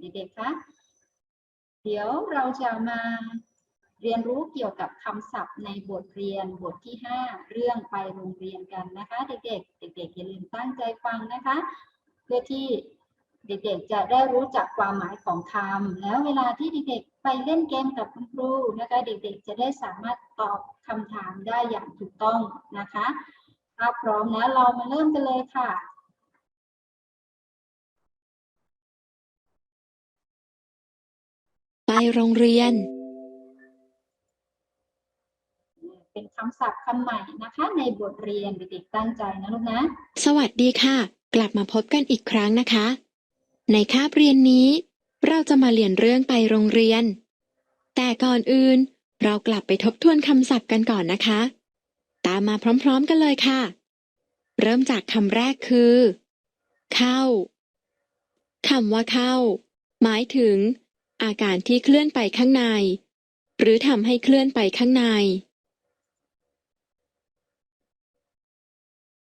เด็กๆคะเดี๋ยวเราจะมาเรียนรู้เกี่ยวกับคำศัพท์ในบทเรียนบทที่ 5 เรื่องไปโรงเรียนกันนะคะ เด็กๆ เด็กๆอย่าลืมตั้งใจฟังนะคะ เพื่อที่เด็กๆ จะได้รู้จักความหมายของคำแล้วเวลาที่เด็กๆ ไปเล่นเกมกับคุณครูนะคะ เด็กๆ จะได้สามารถตอบคำถามได้อย่างถูกต้องนะคะถ้าพร้อมแล้วเรามาเริ่มกันเลยค่ะ โรงเรียน เป็นคำศัพท์คำใหม่นะคะ ในบทเรียนเด็กๆตั้งใจนะลูกนะ สวัสดีค่ะ กลับมาพบกันอีกครั้งนะคะ ในคาบเรียนนี้ เราจะมาเรียนเรื่องไปโรงเรียน แต่ก่อนอื่น เรากลับไปทบทวนคำศัพท์กันก่อนนะคะ ตามมาพร้อมๆกันเลยค่ะ เริ่มจากคำแรกคือ เข้าคำว่าเข้า หมายถึง อาการที่เคลื่อนไปข้างใน หรือทำให้เคลื่อนไปข้างใน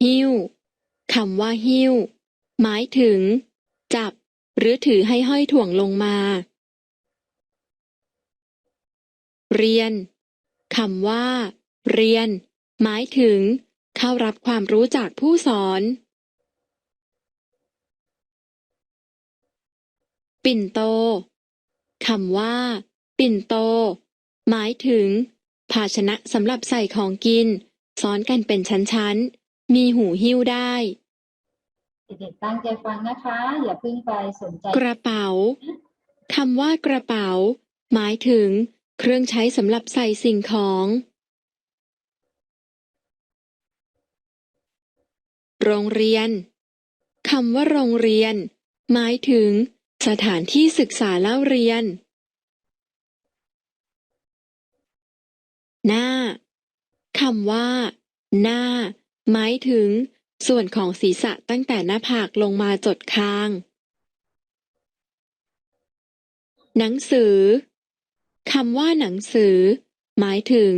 หิ้วคำว่าหิ้ว หมายถึง จับ หรือถือให้ห้อยถ่วงลงมา เรียนคำว่า เรียน หมายถึง เข้ารับความรู้จากผู้สอน ปิ่นโต คำว่า ปิ่นโต หมายถึง ภาชนะสำหรับใส่ของกิน ซ้อนกันเป็นชั้นๆ มีหูหิ้วได้ เด็กๆตั้งใจฟังนะคะ อย่าเพิ่งไปสนใจกระเป๋าคำว่ากระเป๋า หมายถึง เครื่องใช้สำหรับใส่สิ่งของ โรงเรียนคำว่าโรงเรียน หมายถึง สถานที่ศึกษาเล่าเรียน หน้าคำว่า หน้า หมายถึง ส่วนของศีรษะตั้งแต่หน้าผากลงมาจดคาง หนังสือคำว่าหนังสือ หมายถึง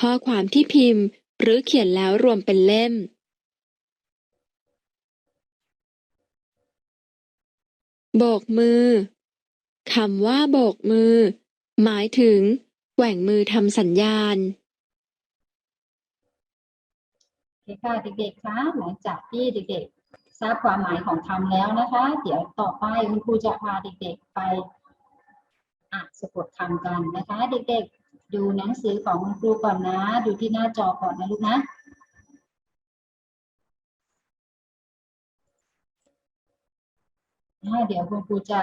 ข้อความที่พิมพ์ หรือเขียนแล้วรวมเป็นเล่ม โบกมือ คำว่าโบกมือ หมายถึงแกว่งมือทำสัญญาณ โอเคค่ะเด็กๆคะหลังจากที่เด็กๆ ทราบความหมายของคำแล้วนะคะ เดี๋ยวต่อไปคุณครูจะพาเด็กๆไปอ่านสะกดคำกันนะคะ เด็กๆ ดูหนังสือของคุณครูก่อนนะ ดูที่หน้าจอก่อนนะลูกนะ อ่า เดี๋ยวคุณครูจะ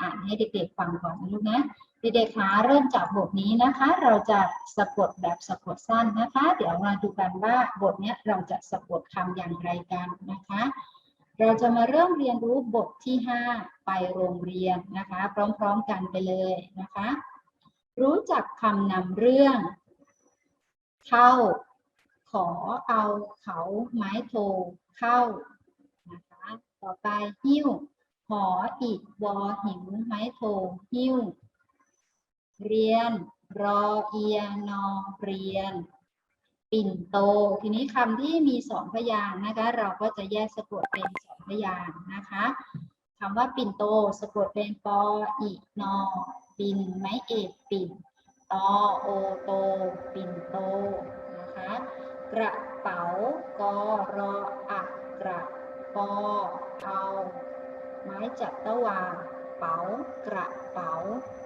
อ่านให้เด็กๆฟังก่อนนะลูกนะเด็กๆคะเริ่มจากบทนี้นะคะ เราจะสะกดแบบสะกดสั้นนะคะ เดี๋ยวมาดูกันว่าบทนี้เราจะสะกดคำอย่างไรกันนะคะ เราจะมาเริ่มเรียนรู้บทที่ 5 ไปโรงเรียนนะคะ พร้อมๆกันไปเลยนะคะ รู้จักคำนำเรื่อง เข้า ขอเอาเขาไม้โทเข้านะคะ ต่อไปหิ้ว หออีกวอหิวไม้โทหิ้ว เรียน รอเอียนอเรียน ปิ่นโต ทีนี้คำที่มีสองพยางนะคะ เราก็จะแยกสะกดเป็นสองพยางนะคะคำว่าปิ่นโตสะกดเป็นปออีนอปิ่นไม้เอกปิ่นตอโอโต ปิ่นโตนะคะกระเป๋ากอรออะกระปอเอา ไม้จับตะวาเป๋ากระเป๋า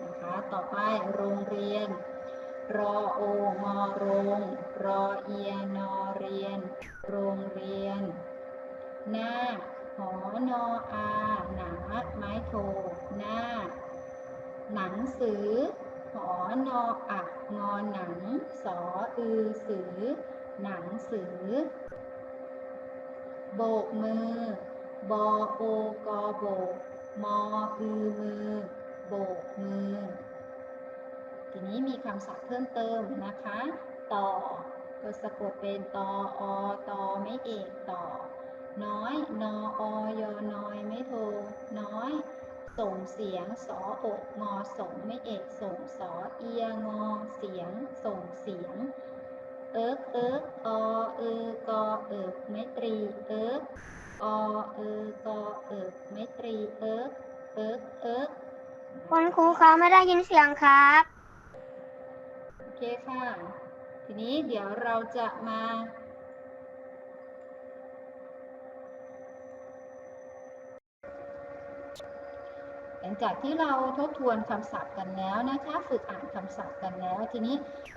นะคะ ต่อไปโรงเรียน รอโองอโรง รอเอียนอเรียน โรงเรียน หน้าหอนออาหนาไม้โท หน้า หนังสือ หอนออักงอหนัง สออือสือ หนังสือ โบกมือ บอโอกอโบกมออือมือ โบกมือ ทีนี้มีคำศัพท์เพิ่มเติมนะคะ ต่อ ก็สะกดเป็นตออตอไม่เอกต่อ น้อย นออยอน้อยไม่โท น้อย ส่งเสียงสออกงอส่งไม่เอกส่งสอเอียงอเสียง ส่งเสียงเอิกเอิกอเออกอเอิกไม่ตรีเอิก อเออกอเอิกไม่ตรีเอิกเอิ๊กเอิ๊กคุณครูคะไม่ได้ยินเสียงครับ โอเคค่ะ ทีนี้เดี๋ยวเราจะมาหลังจากที่เราทบทวนคำศัพท์กันแล้วนะคะ ฝึกอ่านคำศัพท์กันแล้ว ทีนี้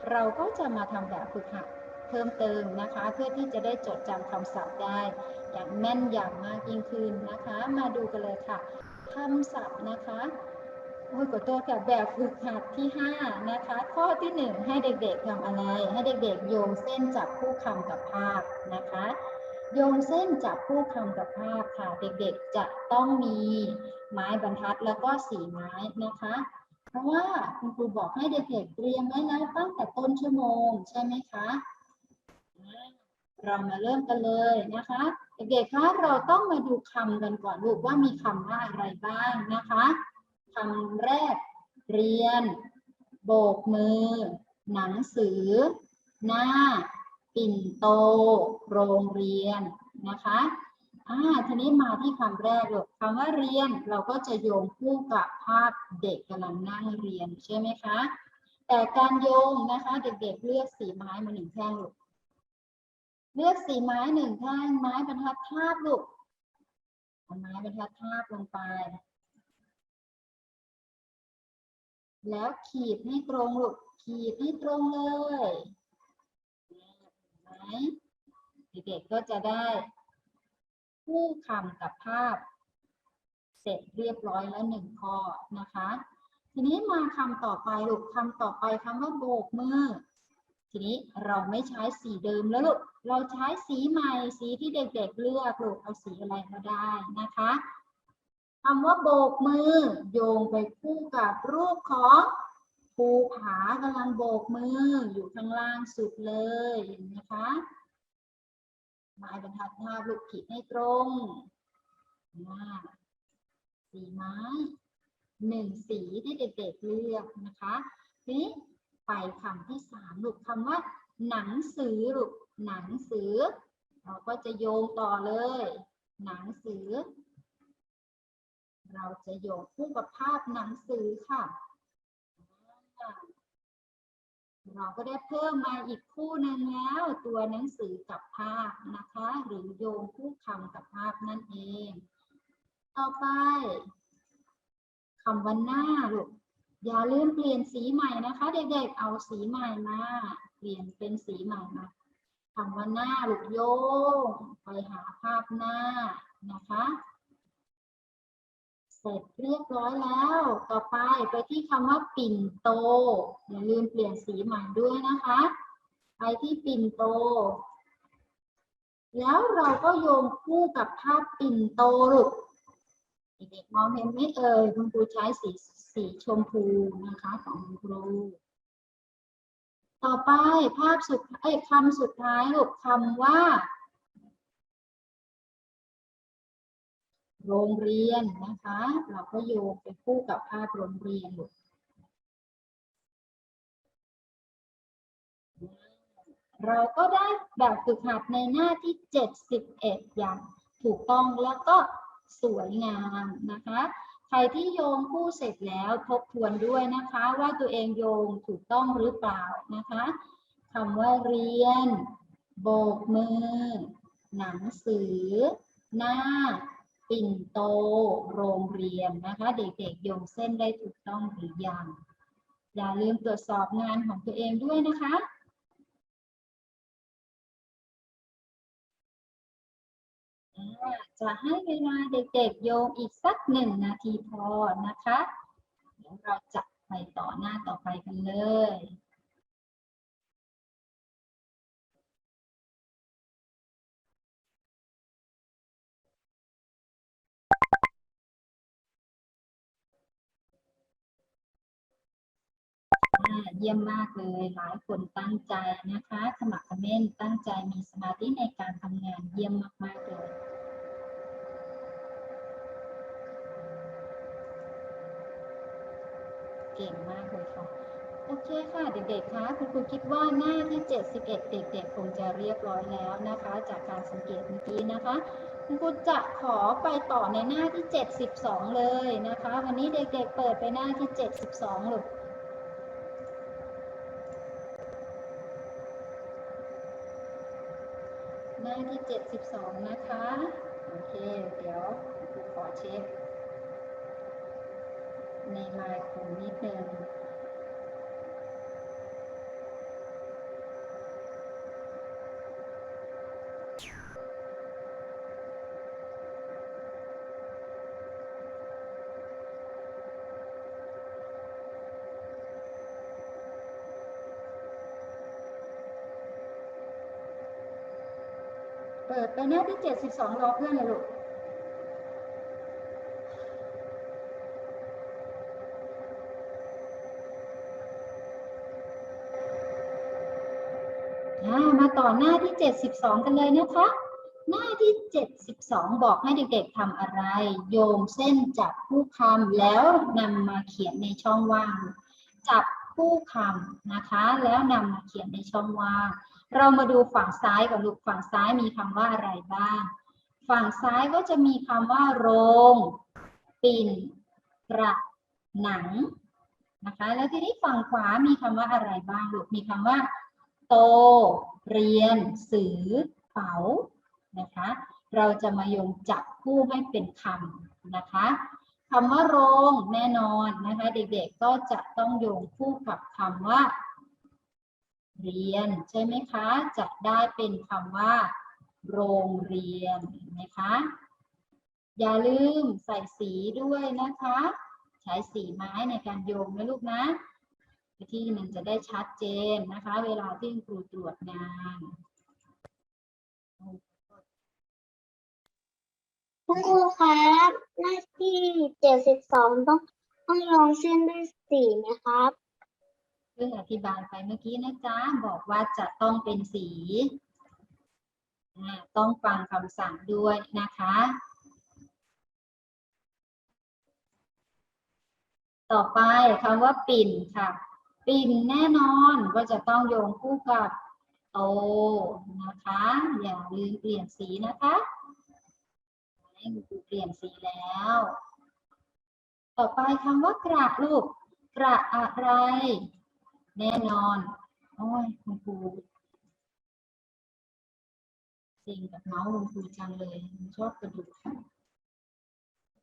เราก็จะมาทำแบบฝึกหัดเพิ่มเติมนะคะ เพื่อที่จะได้จดจำคำศัพท์ได้ อย่างแม่นยำมากยิ่งขึ้นนะคะ มาดูกันเลยค่ะคำศัพท์นะคะโอ้ยขอโทษค่ะแบบฝึกหัดที่ 5 นะคะ ข้อที่ 1 ให้เด็กๆทำอะไร ให้เด็กๆ โยงเส้นจับคู่คำกับภาพนะคะ โยงเส้นจับคู่คำกับภาพค่ะ เด็กๆจะต้องมีไม้บรรทัดแล้วก็สีไม้นะคะ เพราะว่าคุณครูบอกให้เด็กๆเตรียมไว้แล้วตั้งแต่ต้นชั่วโมงใช่ไหมคะ เรามาเริ่มกันเลยนะคะเด็กๆคะเราต้องมาดูคำกันก่อนลูกว่ามีคำว่าอะไรบ้างนะคะคำแรก เรียน โบกมือ หนังสือ หน้า ปิ่นโต โรงเรียนนะคะอ่าทีนี้มาที่คำแรกลูกคำว่าเรียนเราก็จะโยงคู่กับภาพเด็กกำลังนั่งเรียนใช่ไหมคะแต่การโยงนะคะเด็กๆเลือกสีไม้มาหนึ่งแท่งลูก เลือกสีไม้หนึ่งแท่งไม้บรรทัดทาบลูกเอาไม้บรรทัดทาบลงไป แล้วขีดให้ตรงลูกขีดให้ตรงเลยเห็นไหมเด็กๆก็จะได้คู่คำกับภาพ เสร็จเรียบร้อยแล้วหนึ่งข้อนะคะ ทีนี้มาคำต่อไปลูกคำต่อไปคำว่าโบกมือ ทีนี้เราไม่ใช้สีเดิมแล้วลูก เราใช้สีใหม่สีที่เด็กๆเลือกลูกเอาสีอะไรก็ได้นะคะคำว่าโบกมือ โยงไปคู่กับรูปของภูผากำลังโบกมืออยู่ข้างล่างสุดเลยนไหมคะไม้บรรทัดภาพลูกขีดให้ตรงอ่าสีไม้หนึ่งสีที่เด็กๆเลือกนะคะทีนี้ ไปคำที่สามลูกคำว่า หนังสือลูกหนังสือ เราก็จะโยงต่อเลย หนังสือ เราจะโยงคู่กับภาพหนังสือค่ะ เราก็ได้เพิ่มมาอีกคู่หนึ่งแล้ว ตัวหนังสือกับภาพนะคะ หรือโยงคู่คำกับภาพนั่นเอง ต่อไปคำว่าหน้าลูก อย่าลืมเปลี่ยนสีใหม่นะคะ เด็กๆ เอาสีใหม่มา เปลี่ยนเป็นสีใหม่มาคำว่าหน้าลูกโยงไปหาภาพหน้านะคะ เสร็จเรียบร้อยแล้ว ต่อไปไปที่คำว่าปิ่นโต อย่าลืมเปลี่ยนสีใหม่ด้วยนะคะ ไปที่ปิ่นโต แล้วเราก็โยงคู่กับภาพปิ่นโตลูก เด็กๆมองเห็นไหมเอ่ยคุณครูใช้สีสีชมพูนะคะของคุณครู ต่อไปภาพสุดเอ้ยคำสุดท้ายลูกคำว่า โรงเรียนนะคะ เราก็โยงไปคู่กับภาพโรงเรียนลูกเราก็ได้แบบฝึกหัดในหน้าที่ 71 อย่างถูกต้องแล้วก็ สวยงามนะคะ ใครที่โยงคู่เสร็จแล้วทบทวนด้วยนะคะ ว่าตัวเองโยงถูกต้องหรือเปล่านะคะคำว่าเรียน โบกมือ หนังสือ หน้า ปิ่นโต โรงเรียนนะคะ เด็กๆโยงเส้นได้ถูกต้องหรือยังอย่าลืมตรวจสอบงานของตัวเองด้วยนะคะ จะให้เวลาเด็กๆโยงอีกสักหนึ่งนาทีพอนะคะเดี๋ยวเราจะไปต่อหน้าต่อไปกันเลยเยี่ยมมากเลย หลายคนตั้งใจนะคะ สมัครเขม้นตั้งใจมีสมาธิในการทำงานเยี่ยมมาก ๆ เลย เก่งมากเลยค่ะ โอเคค่ะเด็กๆคะคุณครูคิดว่าหน้าที่ 71 เด็กๆ คงจะเรียบร้อยแล้วนะคะ จากการสังเกตเมื่อกี้นะคะ คุณครูจะขอไปต่อในหน้าที่ 72 เลยนะคะ วันนี้เด็กๆ เปิดไปหน้าที่ 72ลูกหน้าที่ 72 นะคะ โอเค เดี๋ยวครูขอเช็ค ในลน์กลุ่มนิดนึงเปิดไปหน้าที่ 72รอเพื่อนเลยลูก อ่า มาต่อหน้าที่ 72 กันเลยนะคะ หน้าที่ 72 บอกให้เด็กๆทำอะไร โยงเส้นจับคู่คำแล้วนำมาเขียนในช่องว่าง จับคู่คำนะคะ แล้วนำมาเขียนในช่องว่าง เรามาดูฝั่งซ้ายก่อนลูกฝั่งซ้ายมีคำว่าอะไรบ้าง ฝั่งซ้ายก็จะมีคำว่า โรง ปิ่นกระหนังนะคะ แล้วทีนี้ฝั่งขวามีคำว่าอะไรบ้างลูกมีคำว่า โต เรียน สือ เป๋า นะคะ เราจะมาโยงจับคู่ให้เป็นคำนะคะคำว่าโรงแน่นอนนะคะ เด็กๆก็จะต้องโยงคู่กับคำว่า เรียนใช่ไหมคะ จะได้เป็นคำว่า โรงเรียนนะคะ อย่าลืมใส่สีด้วยนะคะ ใช้สีไม้ในการโยงนะลูกนะ ที่มันจะได้ชัดเจนนะคะ เวลาที่ครูตรวจงานคุณครูครับหน้าที่เจ็ดสิบสองต้องต้องลงเส้นด้วยสีไหมครับเพิ่งอธิบายไปเมื่อกี้นะจ๊ะ บอกว่าจะต้องเป็นสีอ่าต้องฟังคำสั่งด้วยนะคะ ต่อไปคำว่าปิ่นค่ะ ปิ่นแน่นอนก็จะต้องโยงคู่กับโตนะคะ อย่าลืมเปลี่ยนสีนะคะให้ครูเปลี่ยนสีแล้ว ต่อไปคำว่ากระลูกกระอะไร แน่นอน โอ้ยคุณครูจริงกับเมาส์คุณครูจังเลยชอบกระดูก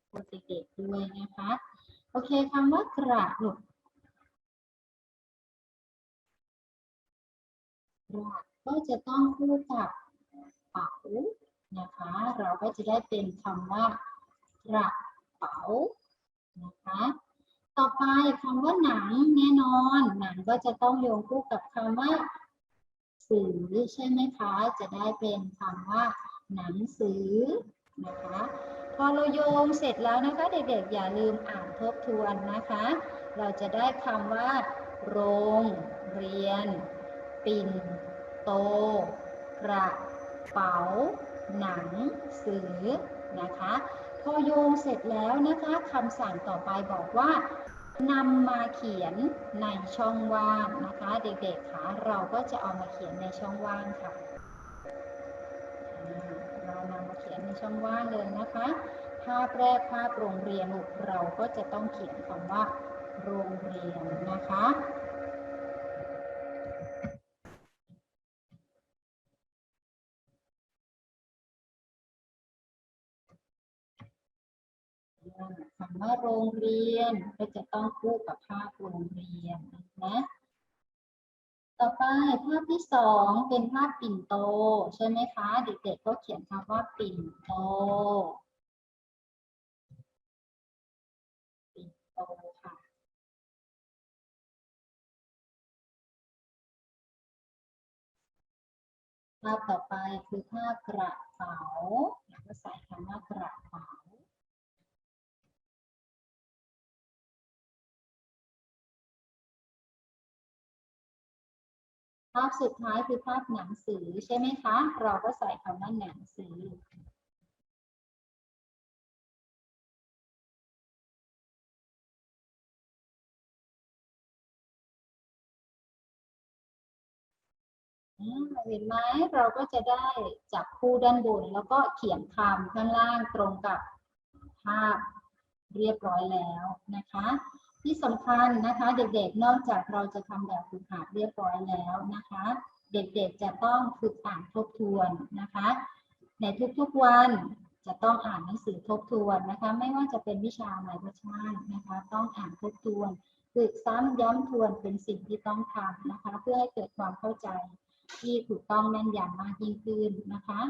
โปรเด็กๆด้วยนะคะ โอเคคำว่ากระลูก กระก็จะต้องคู่กับเป๋านะคะ เราก็จะได้เป็นคำว่ากระเป๋านะคะต่อไปคำว่าหนังแน่นอนหนังก็จะต้องโยงคู่กับคำว่าสือใช่ไหมคะ จะได้เป็นคำว่า หนังสือนะคะ พอเราโยงเสร็จแล้วนะคะเด็กๆอย่าลืมอ่านทบทวนนะคะ เราจะได้คำว่า โรงเรียน ปิ่น โต กระเป๋า หนัง สือ นะคะ พอโยงเสร็จแล้วนะคะคำสั่งต่อไปบอกว่านำมาเขียนในช่องว่างนะคะ เด็กๆคะเราก็จะเอามาเขียนในช่องว่างค่ะเรานำมาเขียนในช่องว่างเลยนะคะภาพแรกภาพโรงเรียนเราก็จะต้องเขียนคำว่า โรงเรียนนะคะ คำว่าโรงเรียนก็จะต้องคู่กับภาพโรงเรียนนะต่อไปภาพที่สองเป็นภาพปิ่นโต ใช่ไหมคะ เด็กๆก็เขียนคำว่าปิ่นโตปิ่นโตค่ะภาพต่อไปคือภาพกระเป๋าแล้วก็ใส่คำว่ากระเป๋าาพสุดท้ายคือภาพหนังสือใช่ไหมคะ เราก็ใส่คำว่าหนังสือเห็นไหมเราก็จะได้จับคู่ด้านบน แล้วก็เขียนคำข้างล่างตรงกับภาพเรียบร้อยแล้วนะคะ ที่สำคัญนะคะ เด็กๆ นอกจากเราจะทำแบบฝึกหัดเรียบร้อยแล้วนะคะ เด็กๆจะต้องฝึกอ่านทบทวนนะคะ ในทุกๆวันจะต้องอ่านหนังสือทบทวนนะคะ ไม่ว่าจะเป็นวิชาอะไรก็ช่างนะคะ ต้องอ่านทบทวนฝึกซ้ำย้ำทวนเป็นสิ่งที่ต้องทำนะคะ เพื่อให้เกิดความเข้าใจที่ถูกต้องแม่นยำมากยิ่งขึ้นนะคะ